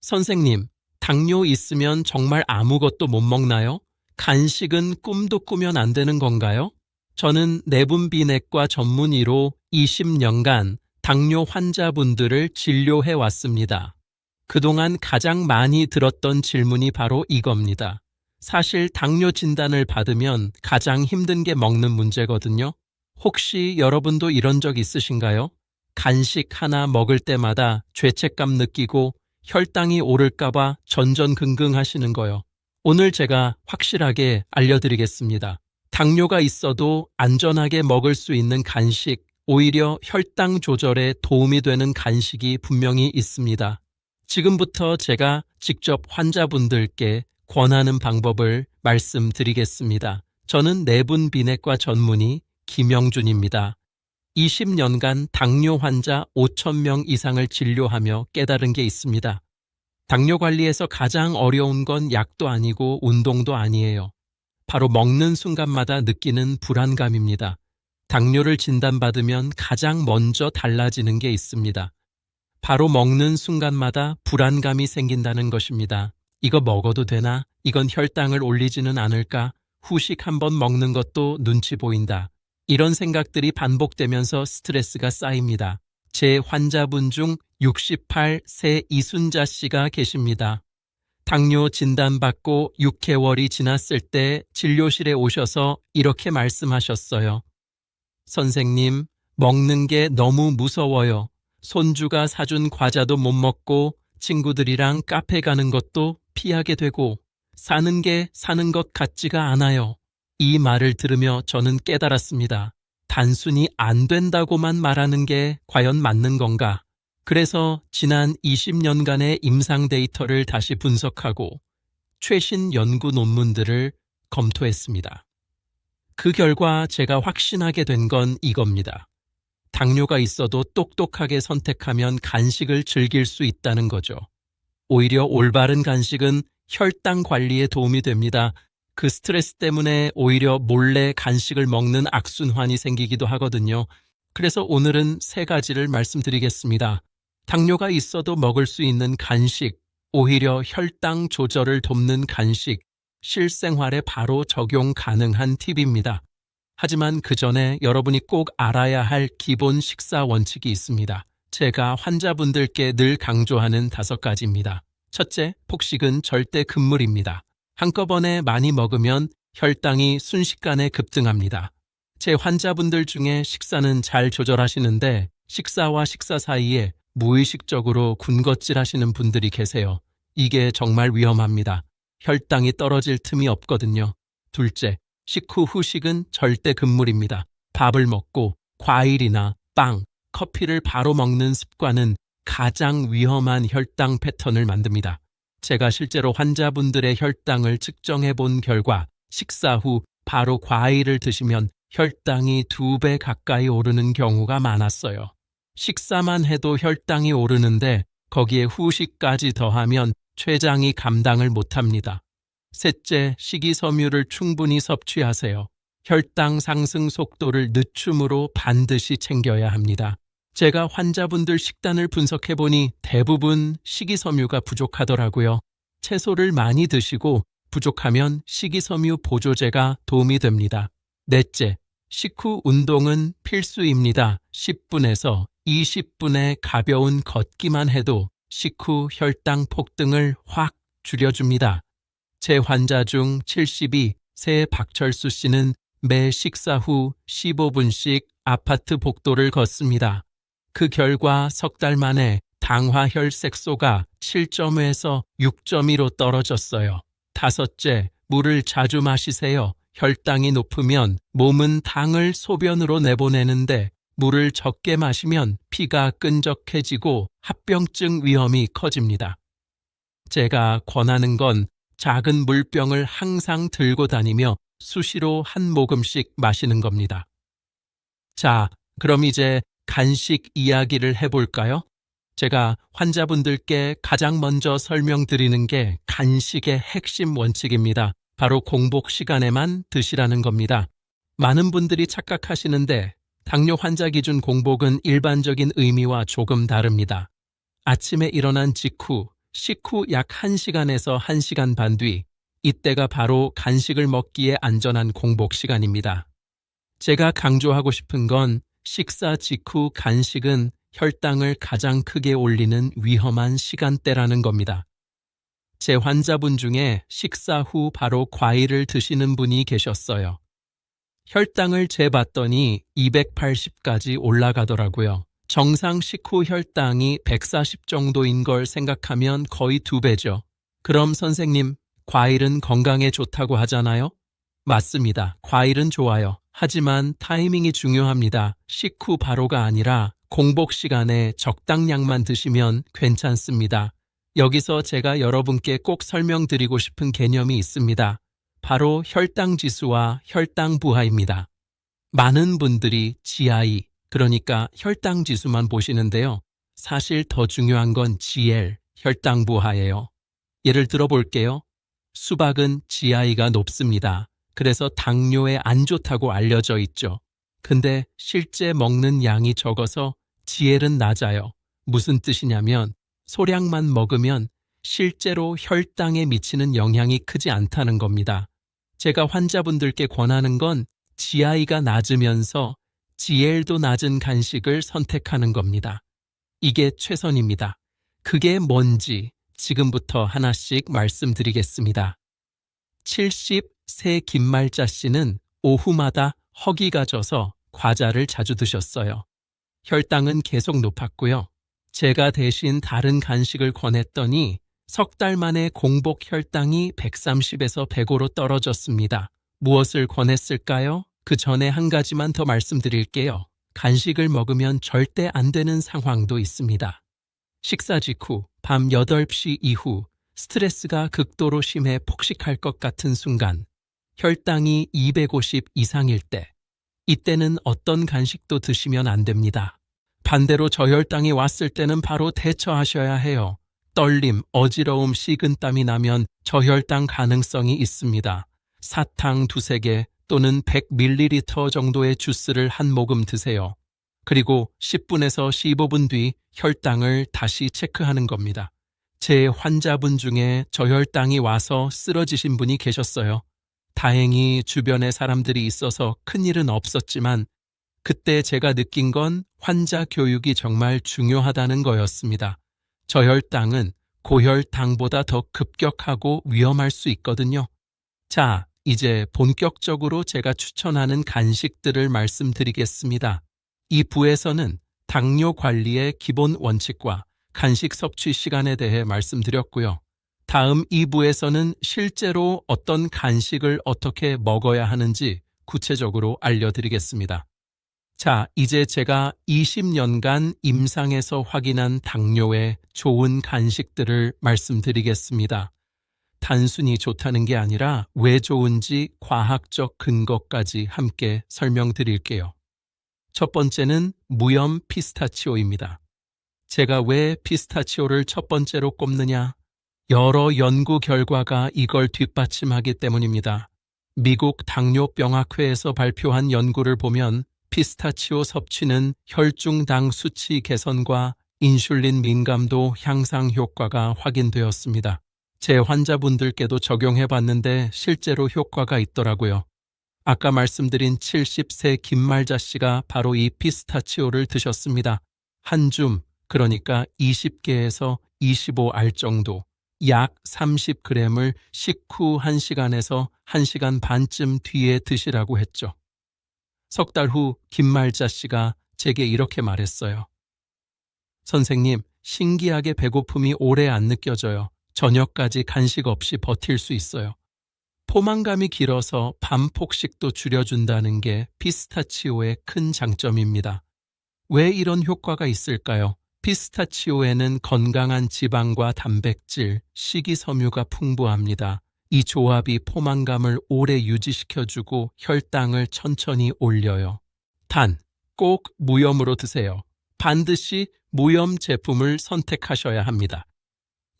선생님, 당뇨 있으면 정말 아무것도 못 먹나요? 간식은 꿈도 꾸면 안 되는 건가요? 저는 내분비내과 전문의로 20년간 당뇨 환자분들을 진료해 왔습니다. 그동안 가장 많이 들었던 질문이 바로 이겁니다. 사실 당뇨 진단을 받으면 가장 힘든 게 먹는 문제거든요. 혹시 여러분도 이런 적 있으신가요? 간식 하나 먹을 때마다 죄책감 느끼고 혈당이 오를까봐 전전긍긍 하시는 거요. 오늘 제가 확실하게 알려드리겠습니다. 당뇨가 있어도 안전하게 먹을 수 있는 간식, 오히려 혈당 조절에 도움이 되는 간식이 분명히 있습니다. 지금부터 제가 직접 환자분들께 권하는 방법을 말씀드리겠습니다. 저는 내분 비내과 전문의 김영준입니다. 20년간 당뇨 환자 5천명 이상을 진료하며 깨달은 게 있습니다. 당뇨 관리에서 가장 어려운 건 약도 아니고 운동도 아니에요. 바로 먹는 순간마다 느끼는 불안감입니다. 당뇨를 진단받으면 가장 먼저 달라지는 게 있습니다. 바로 먹는 순간마다 불안감이 생긴다는 것입니다. 이거 먹어도 되나? 이건 혈당을 올리지는 않을까? 후식 한 번 먹는 것도 눈치 보인다. 이런 생각들이 반복되면서 스트레스가 쌓입니다. 제 환자분 중 68세 이순자 씨가 계십니다. 당뇨 진단받고 6개월이 지났을 때 진료실에 오셔서 이렇게 말씀하셨어요. 선생님, 먹는 게 너무 무서워요. 손주가 사준 과자도 못 먹고 친구들이랑 카페 가는 것도 피하게 되고 사는 게 사는 것 같지가 않아요. 이 말을 들으며 저는 깨달았습니다. 단순히 안 된다고만 말하는 게 과연 맞는 건가? 그래서 지난 20년간의 임상 데이터를 다시 분석하고 최신 연구 논문들을 검토했습니다. 그 결과 제가 확신하게 된 건 이겁니다. 당뇨가 있어도 똑똑하게 선택하면 간식을 즐길 수 있다는 거죠. 오히려 올바른 간식은 혈당 관리에 도움이 됩니다. 그 스트레스 때문에 오히려 몰래 간식을 먹는 악순환이 생기기도 하거든요. 그래서 오늘은 세 가지를 말씀드리겠습니다. 당뇨가 있어도 먹을 수 있는 간식, 오히려 혈당 조절을 돕는 간식, 실생활에 바로 적용 가능한 팁입니다. 하지만 그 전에 여러분이 꼭 알아야 할 기본 식사 원칙이 있습니다. 제가 환자분들께 늘 강조하는 다섯 가지입니다. 첫째, 폭식은 절대 금물입니다. 한꺼번에 많이 먹으면 혈당이 순식간에 급등합니다. 제 환자분들 중에 식사는 잘 조절하시는데 식사와 식사 사이에 무의식적으로 군것질 하시는 분들이 계세요. 이게 정말 위험합니다. 혈당이 떨어질 틈이 없거든요. 둘째, 식후 후식은 절대 금물입니다. 밥을 먹고 과일이나 빵, 커피를 바로 먹는 습관은 가장 위험한 혈당 패턴을 만듭니다. 제가 실제로 환자분들의 혈당을 측정해 본 결과 식사 후 바로 과일을 드시면 혈당이 두 배 가까이 오르는 경우가 많았어요. 식사만 해도 혈당이 오르는데 거기에 후식까지 더하면 췌장이 감당을 못합니다. 셋째, 식이섬유를 충분히 섭취하세요. 혈당 상승 속도를 늦춤으로 반드시 챙겨야 합니다. 제가 환자분들 식단을 분석해 보니 대부분 식이섬유가 부족하더라고요. 채소를 많이 드시고 부족하면 식이섬유 보조제가 도움이 됩니다. 넷째, 식후 운동은 필수입니다. 10분에서 20분의 가벼운 걷기만 해도 식후 혈당 폭등을 확 줄여줍니다. 제 환자 중 72, 세 박철수 씨는 매 식사 후 15분씩 아파트 복도를 걷습니다. 그 결과 석 달 만에 당화혈색소가 7.5에서 6.2로 떨어졌어요. 다섯째, 물을 자주 마시세요. 혈당이 높으면 몸은 당을 소변으로 내보내는데 물을 적게 마시면 피가 끈적해지고 합병증 위험이 커집니다. 제가 권하는 건 작은 물병을 항상 들고 다니며 수시로 한 모금씩 마시는 겁니다. 자, 그럼 이제 간식 이야기를 해볼까요? 제가 환자분들께 가장 먼저 설명드리는 게 간식의 핵심 원칙입니다. 바로 공복 시간에만 드시라는 겁니다. 많은 분들이 착각하시는데 당뇨 환자 기준 공복은 일반적인 의미와 조금 다릅니다. 아침에 일어난 직후 식후 약 1시간에서 1시간 반 뒤, 이때가 바로 간식을 먹기에 안전한 공복 시간입니다. 제가 강조하고 싶은 건 식사 직후 간식은 혈당을 가장 크게 올리는 위험한 시간대라는 겁니다. 제 환자분 중에 식사 후 바로 과일을 드시는 분이 계셨어요. 혈당을 재봤더니 280까지 올라가더라고요. 정상 식후 혈당이 140 정도인 걸 생각하면 거의 두 배죠. 그럼 선생님, 과일은 건강에 좋다고 하잖아요? 맞습니다. 과일은 좋아요. 하지만 타이밍이 중요합니다. 식후 바로가 아니라 공복 시간에 적당량만 드시면 괜찮습니다. 여기서 제가 여러분께 꼭 설명드리고 싶은 개념이 있습니다. 바로 혈당 지수와 혈당 부하입니다. 많은 분들이 GI, 그러니까 혈당 지수만 보시는데요. 사실 더 중요한 건 GL, 혈당 부하예요. 예를 들어 볼게요. 수박은 GI가 높습니다. 그래서 당뇨에 안 좋다고 알려져 있죠. 근데 실제 먹는 양이 적어서 GL은 낮아요. 무슨 뜻이냐면 소량만 먹으면 실제로 혈당에 미치는 영향이 크지 않다는 겁니다. 제가 환자분들께 권하는 건 GI가 낮으면서 GL도 낮은 간식을 선택하는 겁니다. 이게 최선입니다. 그게 뭔지 지금부터 하나씩 말씀드리겠습니다. 70 세 김말자 씨는 오후마다 허기가 져서 과자를 자주 드셨어요. 혈당은 계속 높았고요. 제가 대신 다른 간식을 권했더니 석 달 만에 공복 혈당이 130에서 105로 떨어졌습니다. 무엇을 권했을까요? 그 전에 한 가지만 더 말씀드릴게요. 간식을 먹으면 절대 안 되는 상황도 있습니다. 식사 직후, 밤 8시 이후 스트레스가 극도로 심해 폭식할 것 같은 순간, 혈당이 250 이상일 때, 이때는 어떤 간식도 드시면 안 됩니다. 반대로 저혈당이 왔을 때는 바로 대처하셔야 해요. 떨림, 어지러움, 식은땀이 나면 저혈당 가능성이 있습니다. 사탕 두세 개 또는 100ml 정도의 주스를 한 모금 드세요. 그리고 10분에서 15분 뒤 혈당을 다시 체크하는 겁니다. 제 환자분 중에 저혈당이 와서 쓰러지신 분이 계셨어요. 다행히 주변에 사람들이 있어서 큰일은 없었지만 그때 제가 느낀 건 환자 교육이 정말 중요하다는 거였습니다. 저혈당은 고혈당보다 더 급격하고 위험할 수 있거든요. 자, 이제 본격적으로 제가 추천하는 간식들을 말씀드리겠습니다. 이 부에서는 당뇨 관리의 기본 원칙과 간식 섭취 시간에 대해 말씀드렸고요. 다음 2부에서는 실제로 어떤 간식을 어떻게 먹어야 하는지 구체적으로 알려드리겠습니다. 자, 이제 제가 20년간 임상에서 확인한 당뇨의 좋은 간식들을 말씀드리겠습니다. 단순히 좋다는 게 아니라 왜 좋은지 과학적 근거까지 함께 설명드릴게요. 첫 번째는 무염 피스타치오입니다. 제가 왜 피스타치오를 첫 번째로 꼽느냐? 여러 연구 결과가 이걸 뒷받침하기 때문입니다. 미국 당뇨병학회에서 발표한 연구를 보면 피스타치오 섭취는 혈중당 수치 개선과 인슐린 민감도 향상 효과가 확인되었습니다. 제 환자분들께도 적용해 봤는데 실제로 효과가 있더라고요. 아까 말씀드린 70세 김말자 씨가 바로 이 피스타치오를 드셨습니다. 한 줌, 그러니까 20개에서 25알 정도, 약 30g을 식후 1시간에서 1시간 반쯤 뒤에 드시라고 했죠. 석 달 후 김말자 씨가 제게 이렇게 말했어요. 선생님, 신기하게 배고픔이 오래 안 느껴져요. 저녁까지 간식 없이 버틸 수 있어요. 포만감이 길어서 밤 폭식도 줄여준다는 게 피스타치오의 큰 장점입니다. 왜 이런 효과가 있을까요? 피스타치오에는 건강한 지방과 단백질, 식이섬유가 풍부합니다. 이 조합이 포만감을 오래 유지시켜주고 혈당을 천천히 올려요. 단, 꼭 무염으로 드세요. 반드시 무염 제품을 선택하셔야 합니다.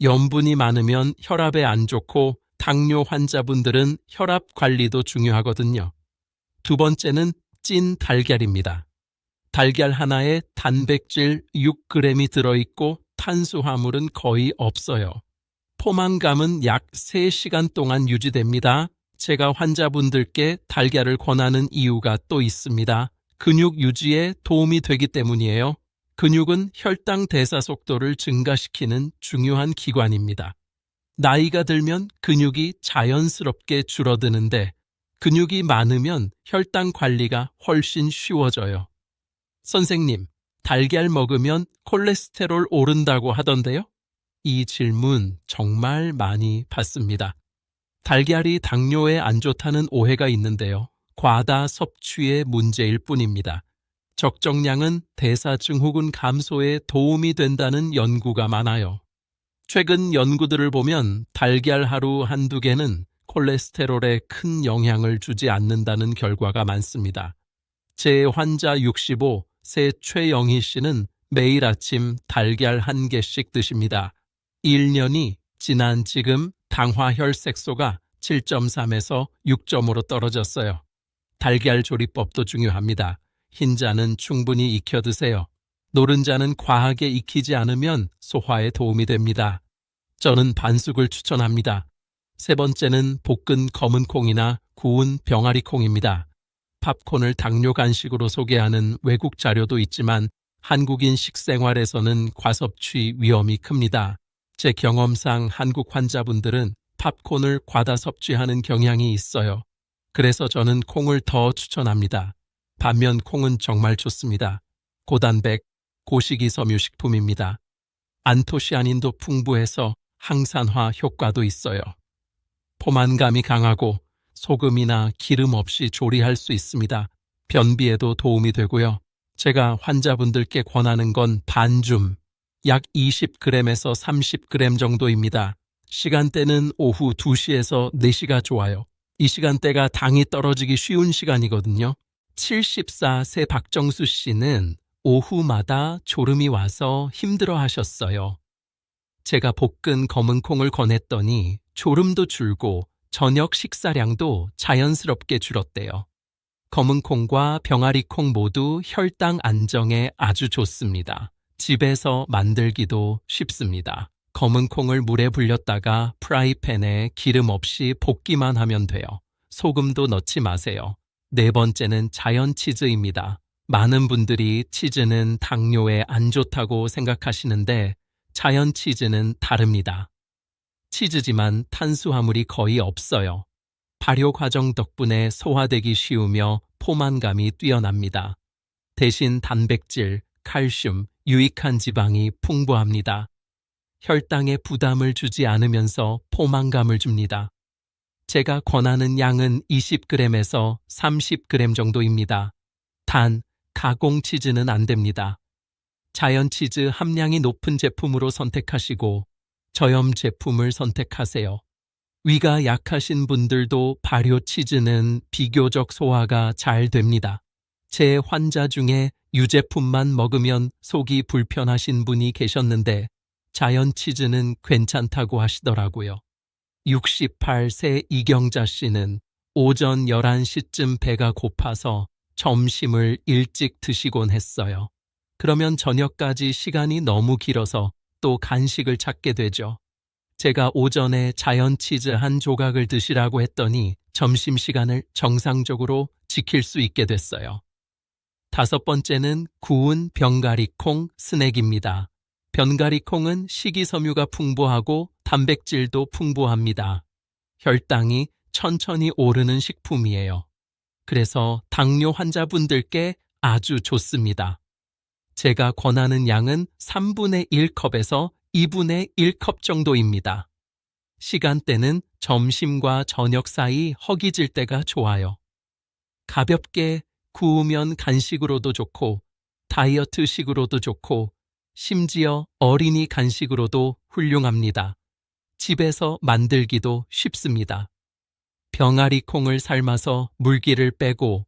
염분이 많으면 혈압에 안 좋고 당뇨 환자분들은 혈압 관리도 중요하거든요. 두 번째는 찐 달걀입니다. 달걀 하나에 단백질 6g이 들어있고 탄수화물은 거의 없어요. 포만감은 약 3시간 동안 유지됩니다. 제가 환자분들께 달걀을 권하는 이유가 또 있습니다. 근육 유지에 도움이 되기 때문이에요. 근육은 혈당 대사 속도를 증가시키는 중요한 기관입니다. 나이가 들면 근육이 자연스럽게 줄어드는데 근육이 많으면 혈당 관리가 훨씬 쉬워져요. 선생님, 달걀 먹으면 콜레스테롤 오른다고 하던데요? 이 질문 정말 많이 받습니다. 달걀이 당뇨에 안 좋다는 오해가 있는데요. 과다 섭취의 문제일 뿐입니다. 적정량은 대사 증후군 감소에 도움이 된다는 연구가 많아요. 최근 연구들을 보면 달걀 하루 한두 개는 콜레스테롤에 큰 영향을 주지 않는다는 결과가 많습니다. 제 환자 65, 새 최영희 씨는 매일 아침 달걀 한 개씩 드십니다. 1년이 지난 지금 당화혈색소가 7.3에서 6점으로 떨어졌어요. 달걀 조리법도 중요합니다. 흰자는 충분히 익혀 드세요. 노른자는 과하게 익히지 않으면 소화에 도움이 됩니다. 저는 반숙을 추천합니다. 세 번째는 볶은 검은 콩이나 구운 병아리 콩입니다. 팝콘을 당뇨 간식으로 소개하는 외국 자료도 있지만 한국인 식생활에서는 과섭취 위험이 큽니다. 제 경험상 한국 환자분들은 팝콘을 과다 섭취하는 경향이 있어요. 그래서 저는 콩을 더 추천합니다. 반면 콩은 정말 좋습니다. 고단백, 고식이 섬유 식품입니다. 안토시아닌도 풍부해서 항산화 효과도 있어요. 포만감이 강하고 소금이나 기름 없이 조리할 수 있습니다. 변비에도 도움이 되고요. 제가 환자분들께 권하는 건 반줌, 약 20g에서 30g 정도입니다. 시간대는 오후 2시에서 4시가 좋아요. 이 시간대가 당이 떨어지기 쉬운 시간이거든요. 74세 박정수 씨는 오후마다 졸음이 와서 힘들어 하셨어요. 제가 볶은 검은 콩을 권했더니 졸음도 줄고 저녁 식사량도 자연스럽게 줄었대요. 검은 콩과 병아리 콩 모두 혈당 안정에 아주 좋습니다. 집에서 만들기도 쉽습니다. 검은 콩을 물에 불렸다가 프라이팬에 기름 없이 볶기만 하면 돼요. 소금도 넣지 마세요. 네 번째는 자연 치즈입니다. 많은 분들이 치즈는 당뇨에 안 좋다고 생각하시는데 자연 치즈는 다릅니다. 치즈지만 탄수화물이 거의 없어요. 발효 과정 덕분에 소화되기 쉬우며 포만감이 뛰어납니다. 대신 단백질, 칼슘, 유익한 지방이 풍부합니다. 혈당에 부담을 주지 않으면서 포만감을 줍니다. 제가 권하는 양은 20g에서 30g 정도입니다. 단, 가공 치즈는 안 됩니다. 자연 치즈 함량이 높은 제품으로 선택하시고 저염 제품을 선택하세요. 위가 약하신 분들도 발효 치즈는 비교적 소화가 잘 됩니다. 제 환자 중에 유제품만 먹으면 속이 불편하신 분이 계셨는데 자연 치즈는 괜찮다고 하시더라고요. 68세 이경자 씨는 오전 11시쯤 배가 고파서 점심을 일찍 드시곤 했어요. 그러면 저녁까지 시간이 너무 길어서 또 간식을 찾게 되죠. 제가 오전에 자연 치즈 한 조각을 드시라고 했더니 점심시간을 정상적으로 지킬 수 있게 됐어요. 다섯 번째는 구운 병가리콩 스낵입니다. 병가리콩은 식이섬유가 풍부하고 단백질도 풍부합니다. 혈당이 천천히 오르는 식품이에요. 그래서 당뇨 환자분들께 아주 좋습니다. 제가 권하는 양은 3분의 1컵에서 2분의 1컵 정도입니다. 시간대는 점심과 저녁 사이 허기질 때가 좋아요. 가볍게 구우면 간식으로도 좋고 다이어트식으로도 좋고 심지어 어린이 간식으로도 훌륭합니다. 집에서 만들기도 쉽습니다. 병아리 콩을 삶아서 물기를 빼고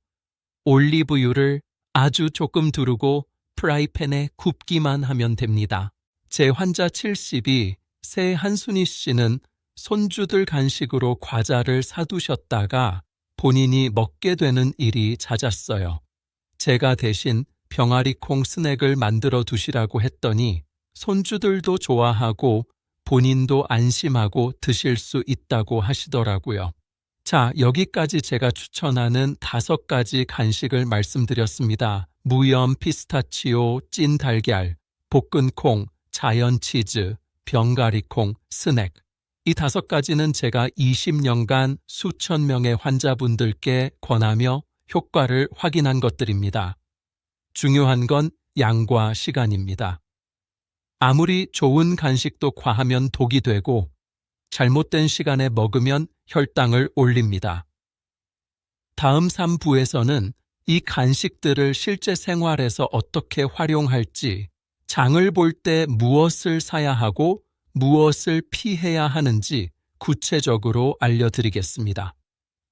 올리브유를 아주 조금 두르고 프라이팬에 굽기만 하면 됩니다. 제 환자 70이 새 한순희 씨는 손주들 간식으로 과자를 사두셨다가 본인이 먹게 되는 일이 잦았어요. 제가 대신 병아리 콩 스낵을 만들어 두시라고 했더니 손주들도 좋아하고 본인도 안심하고 드실 수 있다고 하시더라고요. 자, 여기까지 제가 추천하는 다섯 가지 간식을 말씀드렸습니다. 무염 피스타치오, 찐 달걀, 볶은 콩, 자연 치즈, 병가리콩, 스낵. 이 다섯 가지는 제가 20년간 수천 명의 환자분들께 권하며 효과를 확인한 것들입니다. 중요한 건 양과 시간입니다. 아무리 좋은 간식도 과하면 독이 되고 잘못된 시간에 먹으면 혈당을 올립니다. 다음 3부에서는 이 간식들을 실제 생활에서 어떻게 활용할지, 장을 볼 때 무엇을 사야 하고 무엇을 피해야 하는지 구체적으로 알려드리겠습니다.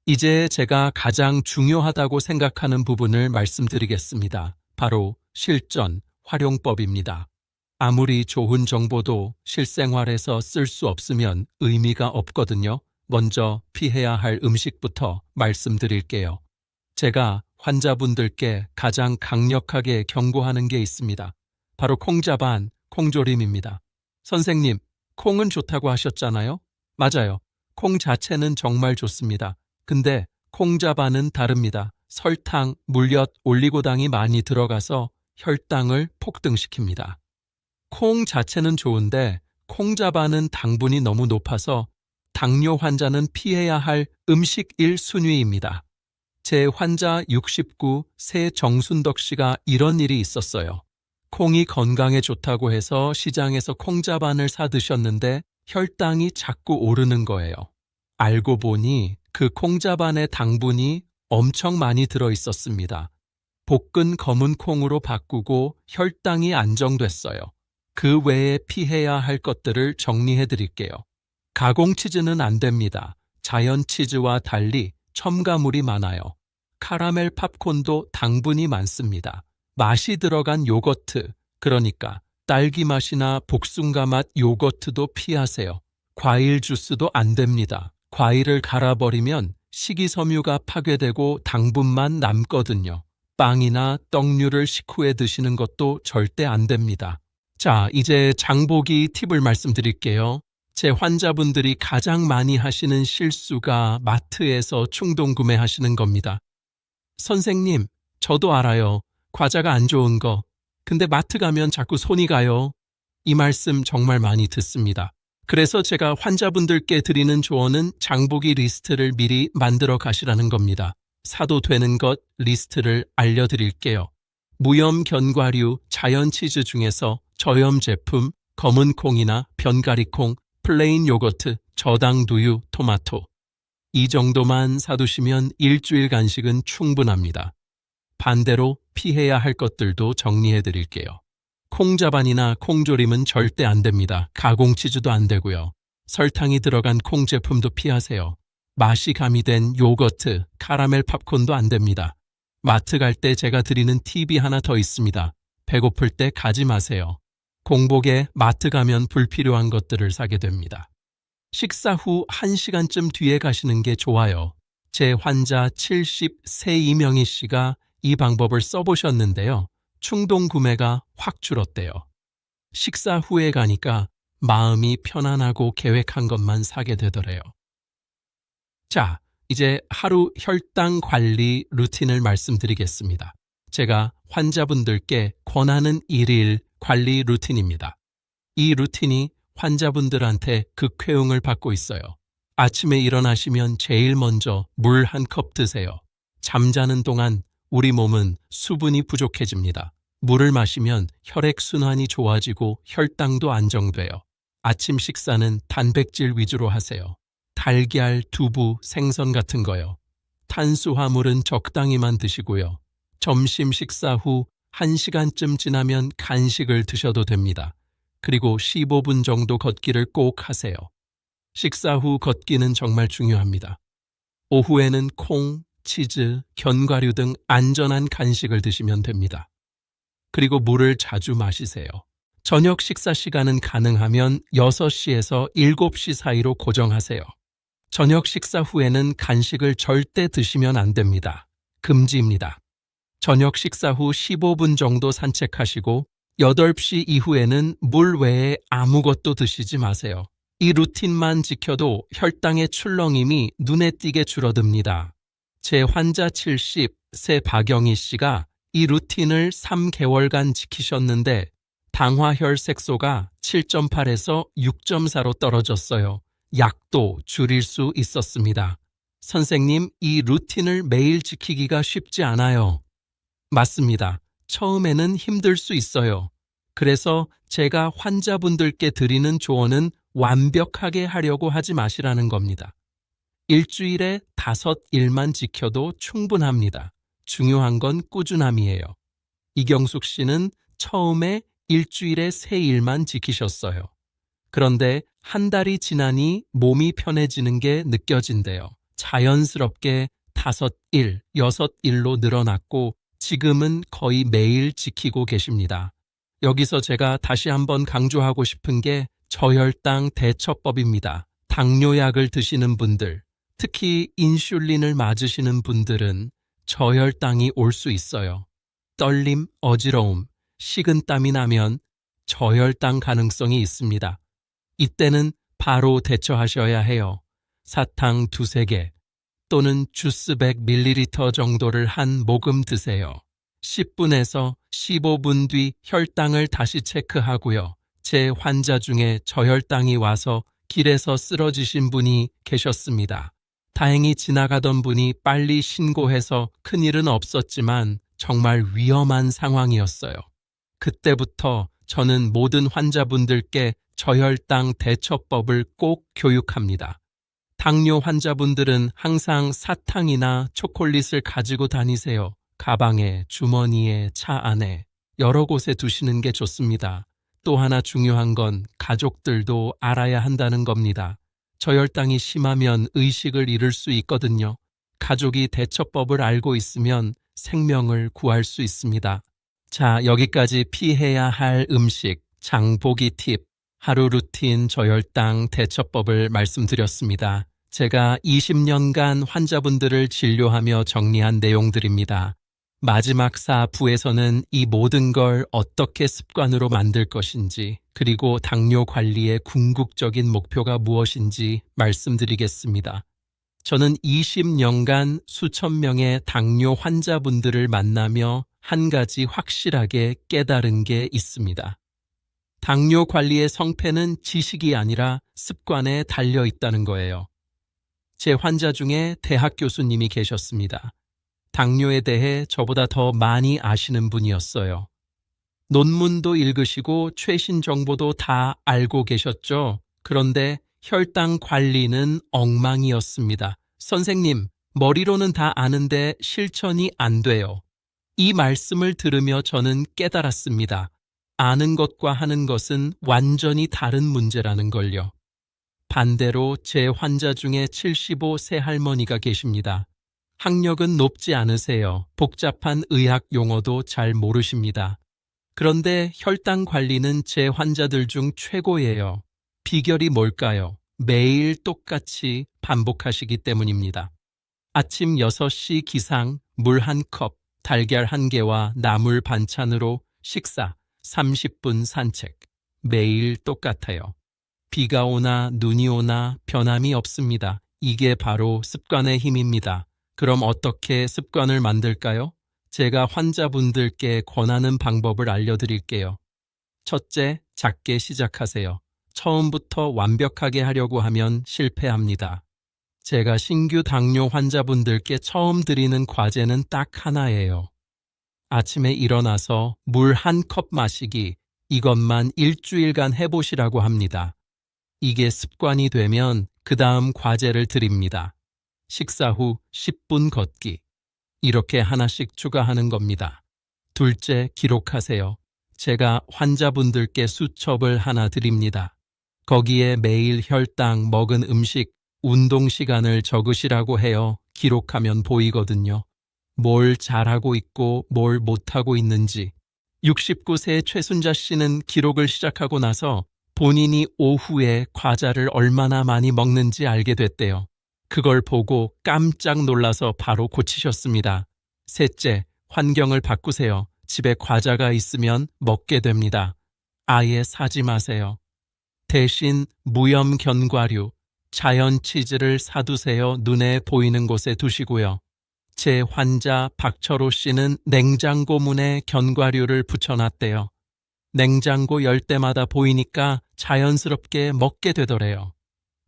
이제 제가 가장 중요하다고 생각하는 부분을 말씀드리겠습니다. 바로 실전, 활용법입니다. 아무리 좋은 정보도 실생활에서 쓸 수 없으면 의미가 없거든요. 먼저 피해야 할 음식부터 말씀드릴게요. 제가 환자분들께 가장 강력하게 경고하는 게 있습니다. 바로 콩자반, 콩조림입니다. 선생님, 콩은 좋다고 하셨잖아요? 맞아요. 콩 자체는 정말 좋습니다. 근데 콩자반은 다릅니다. 설탕, 물엿, 올리고당이 많이 들어가서 혈당을 폭등시킵니다. 콩 자체는 좋은데 콩자반은 당분이 너무 높아서 당뇨 환자는 피해야 할 음식 1순위입니다. 제 환자 69 새 정순덕 씨가 이런 일이 있었어요. 콩이 건강에 좋다고 해서 시장에서 콩자반을 사 드셨는데 혈당이 자꾸 오르는 거예요. 알고 보니 그 콩자반의 당분이 엄청 많이 들어 있었습니다. 볶은 검은 콩으로 바꾸고 혈당이 안정됐어요. 그 외에 피해야 할 것들을 정리해 드릴게요. 가공 치즈는 안 됩니다. 자연 치즈와 달리 첨가물이 많아요. 카라멜 팝콘도 당분이 많습니다. 맛이 들어간 요거트, 그러니까 딸기 맛이나 복숭아 맛 요거트도 피하세요. 과일 주스도 안 됩니다. 과일을 갈아버리면 식이섬유가 파괴되고 당분만 남거든요. 빵이나 떡류를 식후에 드시는 것도 절대 안 됩니다. 자, 이제 장보기 팁을 말씀드릴게요. 제 환자분들이 가장 많이 하시는 실수가 마트에서 충동 구매하시는 겁니다. 선생님, 저도 알아요. 과자가 안 좋은 거. 근데 마트 가면 자꾸 손이 가요. 이 말씀 정말 많이 듣습니다. 그래서 제가 환자분들께 드리는 조언은 장보기 리스트를 미리 만들어 가시라는 겁니다. 사도 되는 것 리스트를 알려드릴게요. 무염 견과류, 자연 치즈 중에서 저염 제품, 검은 콩이나 변가리 콩, 플레인 요거트, 저당 두유, 토마토. 이 정도만 사두시면 일주일 간식은 충분합니다. 반대로 피해야 할 것들도 정리해 드릴게요. 콩자반이나 콩조림은 절대 안 됩니다. 가공치즈도 안 되고요. 설탕이 들어간 콩 제품도 피하세요. 맛이 가미된 요거트, 카라멜 팝콘도 안 됩니다. 마트 갈 때 제가 드리는 팁이 하나 더 있습니다. 배고플 때 가지 마세요. 공복에 마트 가면 불필요한 것들을 사게 됩니다. 식사 후 1시간쯤 뒤에 가시는 게 좋아요. 제 환자 70세 이명희 씨가 이 방법을 써보셨는데요. 충동 구매가 확 줄었대요. 식사 후에 가니까 마음이 편안하고 계획한 것만 사게 되더래요. 자, 이제 하루 혈당 관리 루틴을 말씀드리겠습니다. 제가 환자분들께 권하는 일일 관리 루틴입니다. 이 루틴이 환자분들한테 극회응을 받고 있어요. 아침에 일어나시면 제일 먼저 물 한 컵 드세요. 잠자는 동안 우리 몸은 수분이 부족해집니다. 물을 마시면 혈액순환이 좋아지고 혈당도 안정돼요. 아침 식사는 단백질 위주로 하세요. 달걀, 두부, 생선 같은 거요. 탄수화물은 적당히만 드시고요. 점심 식사 후 1시간쯤 지나면 간식을 드셔도 됩니다. 그리고 15분 정도 걷기를 꼭 하세요. 식사 후 걷기는 정말 중요합니다. 오후에는 콩, 치즈, 견과류 등 안전한 간식을 드시면 됩니다. 그리고 물을 자주 마시세요. 저녁 식사 시간은 가능하면 6시에서 7시 사이로 고정하세요. 저녁 식사 후에는 간식을 절대 드시면 안 됩니다. 금지입니다. 저녁 식사 후 15분 정도 산책하시고 8시 이후에는 물 외에 아무것도 드시지 마세요. 이 루틴만 지켜도 혈당의 출렁임이 눈에 띄게 줄어듭니다. 제 환자 70, 세 박영희 씨가 이 루틴을 3개월간 지키셨는데 당화혈색소가 7.8에서 6.4로 떨어졌어요. 약도 줄일 수 있었습니다. 선생님, 이 루틴을 매일 지키기가 쉽지 않아요. 맞습니다. 처음에는 힘들 수 있어요. 그래서 제가 환자분들께 드리는 조언은 완벽하게 하려고 하지 마시라는 겁니다. 일주일에 다섯 일만 지켜도 충분합니다. 중요한 건 꾸준함이에요. 이경숙 씨는 처음에 일주일에 세 일만 지키셨어요. 그런데 한 달이 지나니 몸이 편해지는 게 느껴진대요. 자연스럽게 다섯 일, 여섯 일로 늘어났고 지금은 거의 매일 지키고 계십니다. 여기서 제가 다시 한번 강조하고 싶은 게 저혈당 대처법입니다. 당뇨약을 드시는 분들, 특히 인슐린을 맞으시는 분들은 저혈당이 올 수 있어요. 떨림, 어지러움, 식은땀이 나면 저혈당 가능성이 있습니다. 이때는 바로 대처하셔야 해요. 사탕 두세 개 또는 주스 100ml 정도를 한 모금 드세요. 10분에서 15분 뒤 혈당을 다시 체크하고요. 제 환자 중에 저혈당이 와서 길에서 쓰러지신 분이 계셨습니다. 다행히 지나가던 분이 빨리 신고해서 큰일은 없었지만 정말 위험한 상황이었어요. 그때부터 저는 모든 환자분들께 저혈당 대처법을 꼭 교육합니다. 당뇨 환자분들은 항상 사탕이나 초콜릿을 가지고 다니세요. 가방에, 주머니에, 차 안에, 여러 곳에 두시는 게 좋습니다. 또 하나 중요한 건 가족들도 알아야 한다는 겁니다. 저혈당이 심하면 의식을 잃을 수 있거든요. 가족이 대처법을 알고 있으면 생명을 구할 수 있습니다. 자, 여기까지 피해야 할 음식, 장보기 팁, 하루 루틴 저혈당 대처법을 말씀드렸습니다. 제가 20년간 환자분들을 진료하며 정리한 내용들입니다. 마지막 사부에서는 이 모든 걸 어떻게 습관으로 만들 것인지, 그리고 당뇨 관리의 궁극적인 목표가 무엇인지 말씀드리겠습니다. 저는 20년간 수천 명의 당뇨 환자분들을 만나며 한 가지 확실하게 깨달은 게 있습니다. 당뇨 관리의 성패는 지식이 아니라 습관에 달려 있다는 거예요. 제 환자 중에 대학 교수님이 계셨습니다. 당뇨에 대해 저보다 더 많이 아시는 분이었어요. 논문도 읽으시고 최신 정보도 다 알고 계셨죠? 그런데 혈당 관리는 엉망이었습니다. 선생님, 머리로는 다 아는데 실천이 안 돼요. 이 말씀을 들으며 저는 깨달았습니다. 아는 것과 하는 것은 완전히 다른 문제라는 걸요. 반대로 제 환자 중에 75세 할머니가 계십니다. 학력은 높지 않으세요. 복잡한 의학 용어도 잘 모르십니다. 그런데 혈당 관리는 제 환자들 중 최고예요. 비결이 뭘까요? 매일 똑같이 반복하시기 때문입니다. 아침 6시 기상 물 한 컵, 달걀 한 개와 나물 반찬으로 식사, 30분 산책. 매일 똑같아요. 비가 오나 눈이 오나 변함이 없습니다. 이게 바로 습관의 힘입니다. 그럼 어떻게 습관을 만들까요? 제가 환자분들께 권하는 방법을 알려드릴게요. 첫째, 작게 시작하세요. 처음부터 완벽하게 하려고 하면 실패합니다. 제가 신규 당뇨 환자분들께 처음 드리는 과제는 딱 하나예요. 아침에 일어나서 물 한 컵 마시기, 이것만 일주일간 해보시라고 합니다. 이게 습관이 되면 그 다음 과제를 드립니다. 식사 후 10분 걷기. 이렇게 하나씩 추가하는 겁니다. 둘째, 기록하세요. 제가 환자분들께 수첩을 하나 드립니다. 거기에 매일 혈당, 먹은 음식, 운동 시간을 적으시라고 해요. 기록하면 보이거든요. 뭘 잘하고 있고 뭘 못하고 있는지. 69세 최순자 씨는 기록을 시작하고 나서 본인이 오후에 과자를 얼마나 많이 먹는지 알게 됐대요. 그걸 보고 깜짝 놀라서 바로 고치셨습니다. 셋째, 환경을 바꾸세요. 집에 과자가 있으면 먹게 됩니다. 아예 사지 마세요. 대신 무염 견과류, 자연 치즈를 사두세요. 눈에 보이는 곳에 두시고요. 제 환자 박철호 씨는 냉장고 문에 견과류를 붙여놨대요. 냉장고 열 때마다 보이니까 자연스럽게 먹게 되더래요.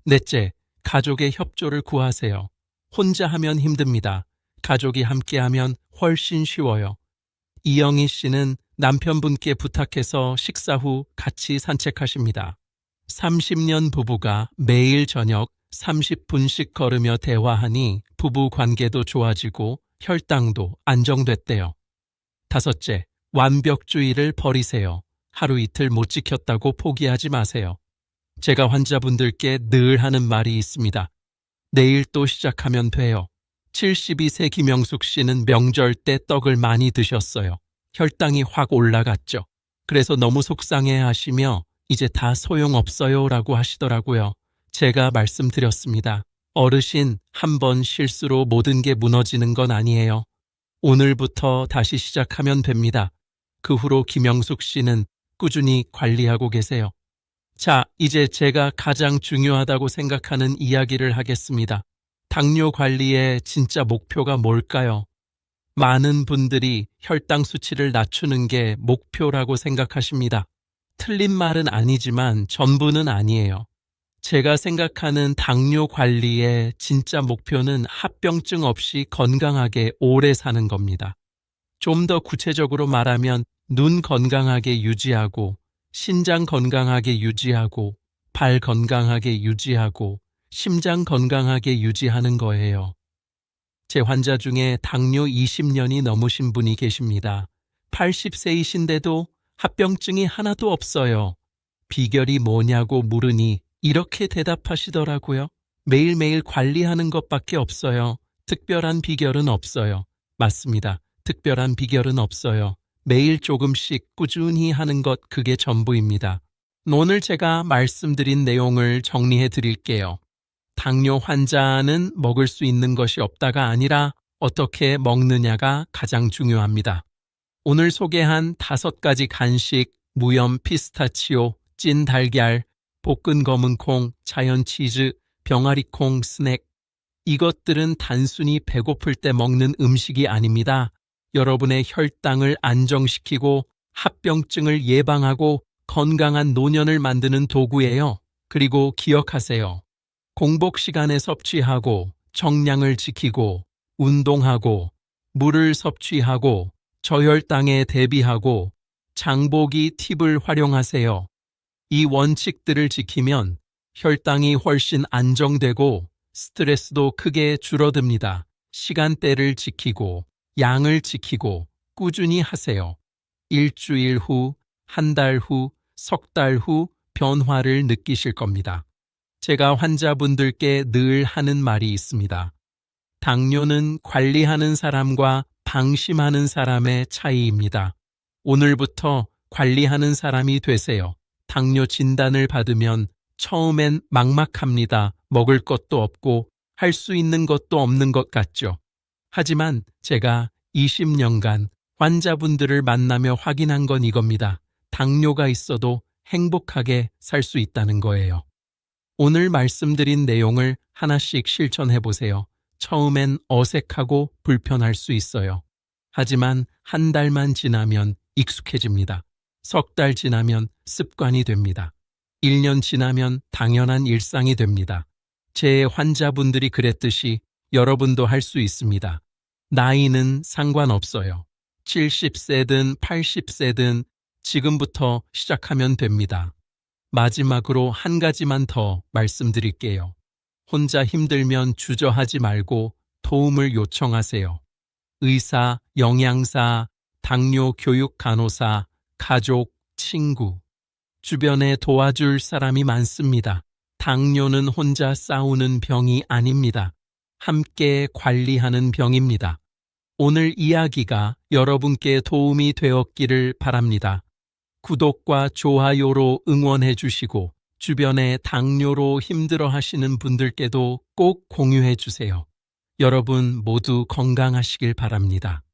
넷째, 가족의 협조를 구하세요. 혼자 하면 힘듭니다. 가족이 함께하면 훨씬 쉬워요. 이영희 씨는 남편분께 부탁해서 식사 후 같이 산책하십니다. 30년 부부가 매일 저녁 30분씩 걸으며 대화하니 부부 관계도 좋아지고 혈당도 안정됐대요. 다섯째, 완벽주의를 버리세요. 하루 이틀 못 지켰다고 포기하지 마세요. 제가 환자분들께 늘 하는 말이 있습니다. 내일 또 시작하면 돼요. 72세 김영숙 씨는 명절 때 떡을 많이 드셨어요. 혈당이 확 올라갔죠. 그래서 너무 속상해 하시며 이제 다 소용없어요 라고 하시더라고요. 제가 말씀드렸습니다. 어르신, 한 번 실수로 모든 게 무너지는 건 아니에요. 오늘부터 다시 시작하면 됩니다. 그 후로 김영숙 씨는 꾸준히 관리하고 계세요. 자, 이제 제가 가장 중요하다고 생각하는 이야기를 하겠습니다. 당뇨 관리의 진짜 목표가 뭘까요? 많은 분들이 혈당 수치를 낮추는 게 목표라고 생각하십니다. 틀린 말은 아니지만 전부는 아니에요. 제가 생각하는 당뇨 관리의 진짜 목표는 합병증 없이 건강하게 오래 사는 겁니다. 좀 더 구체적으로 말하면 눈 건강하게 유지하고, 신장 건강하게 유지하고, 발 건강하게 유지하고, 심장 건강하게 유지하는 거예요. 제 환자 중에 당뇨 20년이 넘으신 분이 계십니다. 80세이신데도 합병증이 하나도 없어요. 비결이 뭐냐고 물으니 이렇게 대답하시더라고요. 매일매일 관리하는 것밖에 없어요. 특별한 비결은 없어요. 맞습니다. 특별한 비결은 없어요. 매일 조금씩 꾸준히 하는 것 그게 전부입니다. 오늘 제가 말씀드린 내용을 정리해 드릴게요. 당뇨 환자는 먹을 수 있는 것이 없다가 아니라 어떻게 먹느냐가 가장 중요합니다. 오늘 소개한 다섯 가지 간식, 무염 피스타치오, 찐 달걀, 볶은 검은 콩, 자연 치즈, 병아리 콩 스낵. 이것들은 단순히 배고플 때 먹는 음식이 아닙니다. 여러분의 혈당을 안정시키고 합병증을 예방하고 건강한 노년을 만드는 도구예요. 그리고 기억하세요. 공복 시간에 섭취하고 정량을 지키고 운동하고 물을 섭취하고 저혈당에 대비하고 장보기 팁을 활용하세요. 이 원칙들을 지키면 혈당이 훨씬 안정되고 스트레스도 크게 줄어듭니다. 시간대를 지키고 양을 지키고 꾸준히 하세요. 일주일 후, 한 달 후, 석 달 후 변화를 느끼실 겁니다. 제가 환자분들께 늘 하는 말이 있습니다. 당뇨는 관리하는 사람과 방심하는 사람의 차이입니다. 오늘부터 관리하는 사람이 되세요. 당뇨 진단을 받으면 처음엔 막막합니다. 먹을 것도 없고 할 수 있는 것도 없는 것 같죠. 하지만 제가 20년간 환자분들을 만나며 확인한 건 이겁니다. 당뇨가 있어도 행복하게 살 수 있다는 거예요. 오늘 말씀드린 내용을 하나씩 실천해 보세요. 처음엔 어색하고 불편할 수 있어요. 하지만 한 달만 지나면 익숙해집니다. 석 달 지나면 습관이 됩니다. 1년 지나면 당연한 일상이 됩니다. 제 환자분들이 그랬듯이 여러분도 할 수 있습니다. 나이는 상관없어요. 70세든 80세든 지금부터 시작하면 됩니다. 마지막으로 한 가지만 더 말씀드릴게요. 혼자 힘들면 주저하지 말고 도움을 요청하세요. 의사, 영양사, 당뇨 교육 간호사, 가족, 친구. 주변에 도와줄 사람이 많습니다. 당뇨는 혼자 싸우는 병이 아닙니다. 함께 관리하는 병입니다. 오늘 이야기가 여러분께 도움이 되었기를 바랍니다. 구독과 좋아요로 응원해 주시고 주변에 당뇨로 힘들어 하시는 분들께도 꼭 공유해 주세요. 여러분 모두 건강하시길 바랍니다.